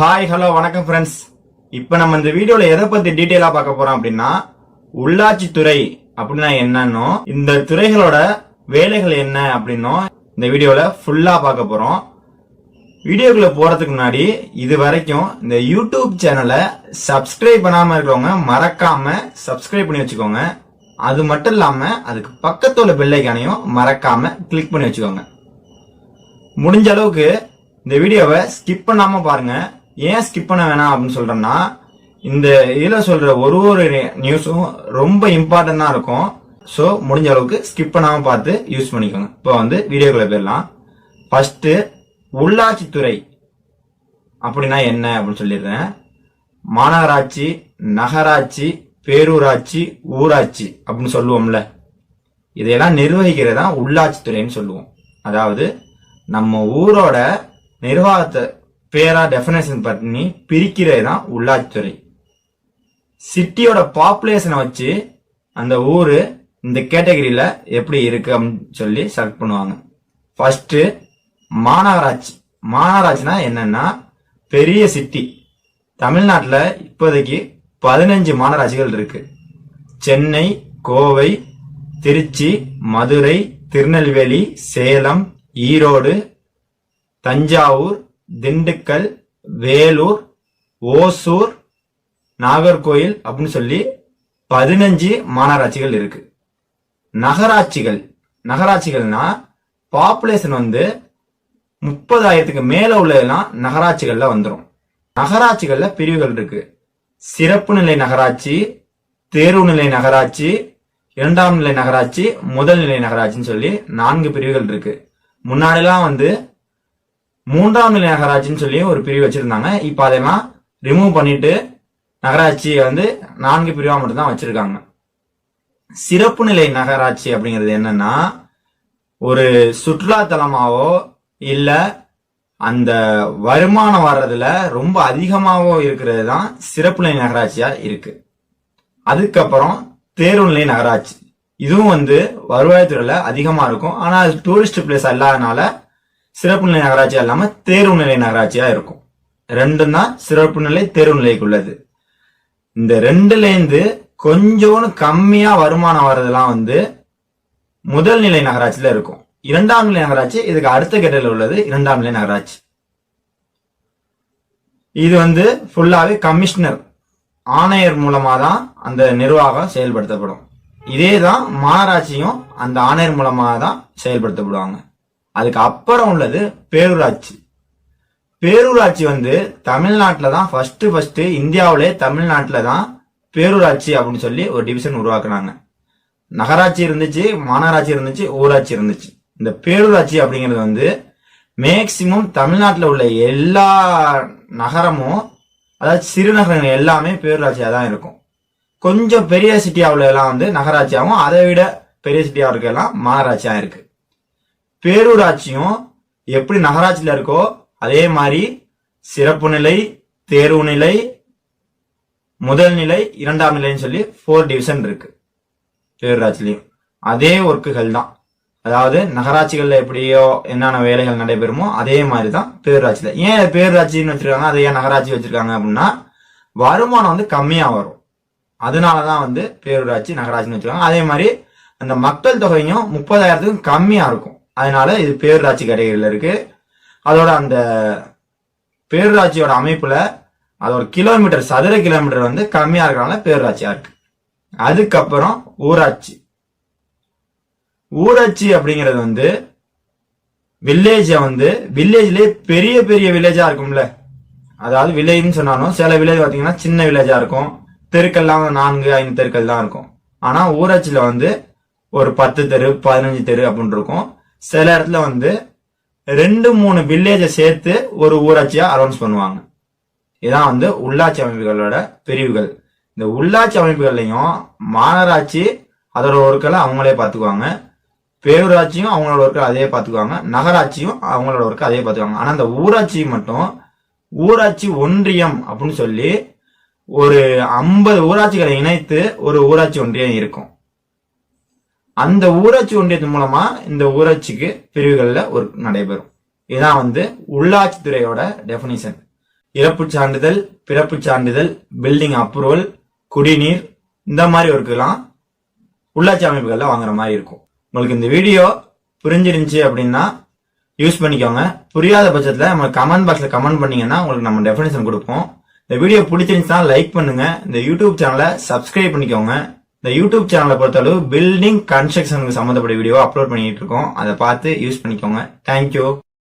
Hi hello வணக்கம் friends இப்போ நம்ம இந்த வீடியோல எதை பத்தி டீட்டெயிலா பார்க்க போறோம் அப்படின்னா உள்ளாட்சித்துறை அப்படின்னா என்னன்னோ இந்த துறைகளோட வேலைகள் என்ன அப்படின்னும் இந்த வீடியோல ஃபுல்லா பார்க்க போறோம். வீடியோக்குள்ள போறதுக்கு முன்னாடி இது வரைக்கும் இந்த யூடியூப் சேனலை சப்ஸ்கிரைப் பண்ணாம இருக்கிறவங்க மறக்காம சப்ஸ்கிரைப் பண்ணி வச்சுக்கோங்க. அது மட்டும் இல்லாம அதுக்கு பக்கத்துல உள்ள பெல் மறக்காம கிளிக் பண்ணி வச்சுக்கோங்க. முடிஞ்ச அளவுக்கு இந்த வீடியோவை ஸ்கிப் பண்ணாம பாருங்க. ஏன் ஸ்கிப் பண்ண வேணாம் அப்படின்னு சொல்றேன்னா இந்த இதில் சொல்ற ஒரு ஒரு நியூஸும் ரொம்ப இம்பார்ட்டண்டா இருக்கும். ஸோ முடிஞ்ச அளவுக்கு ஸ்கிப் பண்ணாமல் பார்த்து யூஸ் பண்ணிக்கோங்க. இப்போ வந்து வீடியோக்குள்ள போயிடலாம். ஃபர்ஸ்ட் உள்ளாட்சித்துறை அப்படின்னா என்ன அப்படின்னு சொல்லிடுறேன். மாநகராட்சி நகராட்சி பேரூராட்சி ஊராட்சி அப்படின்னு சொல்லுவோம்ல. இதையெல்லாம் நிர்வகிக்கிறது தான் உள்ளாட்சித்துறைன்னு சொல்லுவோம். அதாவது நம்ம ஊரோட நிர்வாகத்தை பேரா டெஃபினேஷன் பண்ணி பிரிக்கிறது தான் உள்ளாட்சித்துறை. சிட்டியோட பாப்புலேஷனை வச்சு அந்த ஊர் இந்த கேட்டகரியில் எப்படி இருக்கு அப்படின்னு சொல்லி செலக்ட் பண்ணுவாங்க. ஃபஸ்ட்டு மாநகராட்சி. மாநகராட்சினா என்னன்னா பெரிய சிட்டி தமிழ்நாட்டில் இப்போதைக்கு பதினஞ்சு மாநகராட்சிகள் இருக்கு. சென்னை கோவை திருச்சி மதுரை திருநெல்வேலி சேலம் ஈரோடு தஞ்சாவூர் திண்டுக்கல் வேலூர் ஓசூர் நாகர்கோயில் அப்படின்னு சொல்லி பதினஞ்சு மாநகராட்சிகள் இருக்கு. நகராட்சிகள். நகராட்சிகள்னா பாப்புலேஷன் வந்து முப்பதாயிரத்துக்கு மேல உள்ளதெல்லாம் நகராட்சிகள்ல வந்துடும் நகராட்சிகள்ல பிரிவுகள் இருக்கு. சிறப்பு நிலை நகராட்சி தேர்வு நிலை நகராட்சி இரண்டாம் நிலை நகராட்சி முதல் நிலை நகராட்சின்னு சொல்லி நான்கு பிரிவுகள் இருக்கு. முன்னாடிலாம் வந்து மூன்றாம் நிலை நகராட்சின்னு சொல்லி ஒரு பிரிவு வச்சிருந்தாங்க. இப்போ அதெல்லாம் ரிமூவ் பண்ணிட்டு நகராட்சியை வந்து நான்கு பிரிவா மட்டும்தான் வச்சிருக்காங்க. சிறப்பு நிலை நகராட்சி அப்படிங்கிறது என்னன்னா ஒரு சுற்றுலா தலமாவோ இல்ல அந்த வருமானம் வர்றதுல ரொம்ப அதிகமாகவோ இருக்கிறது தான் சிறப்பு நிலை நகராட்சியா இருக்கு. அதுக்கப்புறம் தேர்வு நிலை நகராட்சி. இதுவும் வந்து வருவாய்த்துறையில் அதிகமாக இருக்கும். ஆனால் அது டூரிஸ்ட் பிளேஸ் அல்லாதனால சிறப்பு நிலை நகராட்சியா இல்லாம தேர்வு நிலை நகராட்சியா இருக்கும். ரெண்டும் தான் சிறப்பு நிலை தேர்வு நிலைக்கு உள்ளது. இந்த ரெண்டுலேருந்து கொஞ்சோன்னு கம்மியா வருமானம் வர்றதெல்லாம் வந்து முதல் நிலை நகராட்சியில இருக்கும். இரண்டாம் நிலை நகராட்சி இதுக்கு அடுத்த கெட்டில் உள்ளது இரண்டாம் நிலை நகராட்சி. இது வந்து ஃபுல்லாவே கமிஷனர் ஆணையர் மூலமா தான் அந்த நிர்வாகம் செயல்படுத்தப்படும். இதே தான் மாநகராட்சியும் அந்த ஆணையர் மூலமாக தான் செயல்படுத்தப்படுவாங்க. அதுக்கு அப்புறம் உள்ளது பேரூராட்சி. பேரூராட்சி வந்து தமிழ்நாட்டில் தான் ஃபர்ஸ்ட் ஃபர்ஸ்ட் இந்தியாவிலே தமிழ்நாட்டில் தான் பேரூராட்சி அப்படின்னு சொல்லி ஒரு டிவிஷன் உருவாக்குனாங்க. நகராட்சி இருந்துச்சு மாநகராட்சி இருந்துச்சு ஊராட்சி இருந்துச்சு. இந்த பேரூராட்சி அப்படிங்கிறது வந்து மேக்சிமம் தமிழ்நாட்டில் உள்ள எல்லா நகரமும் அதாவது சிறுநகரங்கள் எல்லாமே பேரூராட்சியாக தான் இருக்கும். கொஞ்சம் பெரிய சிட்டியாவில் எல்லாம் வந்து நகராட்சியாகவும் அதை விட பெரிய சிட்டியாக இருக்கலாம் மாநகராட்சியாக இருக்குது பேரூராட்சியும் எப்படி நகராட்சியில் இருக்கோ அதே மாதிரி சிறப்பு நிலை தேர்வு நிலை முதல் நிலை இரண்டாம் நிலைன்னு சொல்லி ஃபோர் டிவிஷன் இருக்கு. பேரூராட்சிலையும் அதே ஒர்க்குகள் தான். அதாவது நகராட்சிகள்ல எப்படியோ என்னென்ன வேலைகள் நடைபெறுமோ அதே மாதிரி தான் பேரூராட்சியில. ஏன் பேரூராட்சின்னு வச்சிருக்காங்க? அதை ஏன் நகராட்சி வச்சிருக்காங்க அப்படின்னா வருமானம் வந்து கம்மியா வரும். அதனாலதான் வந்து பேரூராட்சி நகராட்சின்னு வச்சிருக்காங்க. அதே மாதிரி அந்த மக்கள் தொகையும் முப்பதாயிரத்துக்கும் கம்மியா இருக்கும். அதனால இது பேரூராட்சி கடைகளில் இருக்கு. அதோட அந்த பேரூராட்சியோட அமைப்புல அதோட கிலோமீட்டர் சதுர கிலோமீட்டர் வந்து கம்மியா இருக்கிறனால பேரூராட்சியா இருக்கு. அதுக்கப்புறம் ஊராட்சி. ஊராட்சி அப்படிங்கிறது வந்து வில்லேஜ வந்து வில்லேஜ்லயே பெரிய பெரிய வில்லேஜா இருக்கும்ல. அதாவது வில்லேஜ்னு சொன்னாலும் சில வில்லேஜ் பார்த்தீங்கன்னா சின்ன வில்லேஜா இருக்கும். தெருக்கள்லாம் நான்கு ஐந்து தெருக்கள் தான் இருக்கும். ஆனா ஊராட்சியில வந்து ஒரு பத்து தெரு பதினஞ்சு தெரு அப்படின்னு இருக்கும். சில இடத்துல வந்து ரெண்டு மூணு வில்லேஜை சேர்த்து ஒரு ஊராட்சியா அனௌன்ஸ் பண்ணுவாங்க. இதான் வந்து உள்ளாட்சி அமைப்புகளோட பிரிவுகள். இந்த உள்ளாட்சி அமைப்புகள்லையும் மாநகராட்சி அதோட ஒர்க்களை அவங்களே பார்த்துக்குவாங்க. பேரூராட்சியும் அவங்களோட ஒர்க்கை அதே பார்த்துக்குவாங்க. நகராட்சியும் அவங்களோட ஒர்க்கை அதே பார்த்துக்குவாங்க. ஆனால் இந்த ஊராட்சி மட்டும் ஊராட்சி ஒன்றியம் அப்படின்னு சொல்லி ஒரு ஐம்பது ஊராட்சிகளை இணைத்து ஒரு ஊராட்சி ஒன்றியம் இருக்கும். அந்த ஊராட்சி ஒன்றியத்தின் மூலமா இந்த ஊராட்சிக்கு பிரிவுகளில் ஒரு நடைபெறும். இதான் வந்து உள்ளாட்சித்துறையோட டெபினிஷன் இறப்பு சான்றிதழ் பிறப்பு சான்றிதழ் பில்டிங் அப்ரூவல் குடிநீர் இந்த மாதிரி ஒர்க்கெல்லாம் உள்ளாட்சி அமைப்புகளில் வாங்குற மாதிரி இருக்கும். உங்களுக்கு இந்த வீடியோ புரிஞ்சிருந்துச்சு அப்படின்னா யூஸ் பண்ணிக்கோங்க. புரியாத பட்சத்தில் நம்ம கமெண்ட் பாக்ஸில் கமெண்ட் பண்ணீங்கன்னா உங்களுக்கு நம்ம டெஃபினேஷன் கொடுப்போம். இந்த வீடியோ பிடிச்சிருந்துச்சுன்னா லைக் பண்ணுங்க. இந்த யூடியூப் சேனலை சப்ஸ்கிரைப் பண்ணிக்கோங்க. இந்த யூடியூப் சேனலை பொறுத்தளவு பில்டிங் கன்ஸ்ட்ரக்ஷனுக்கு சம்மந்தப்பட்ட வீடியோ அப்லோட் பண்ணிட்டு இருக்கோம். அதை பார்த்து யூஸ் பண்ணிக்கோங்க. தேங்க்யூ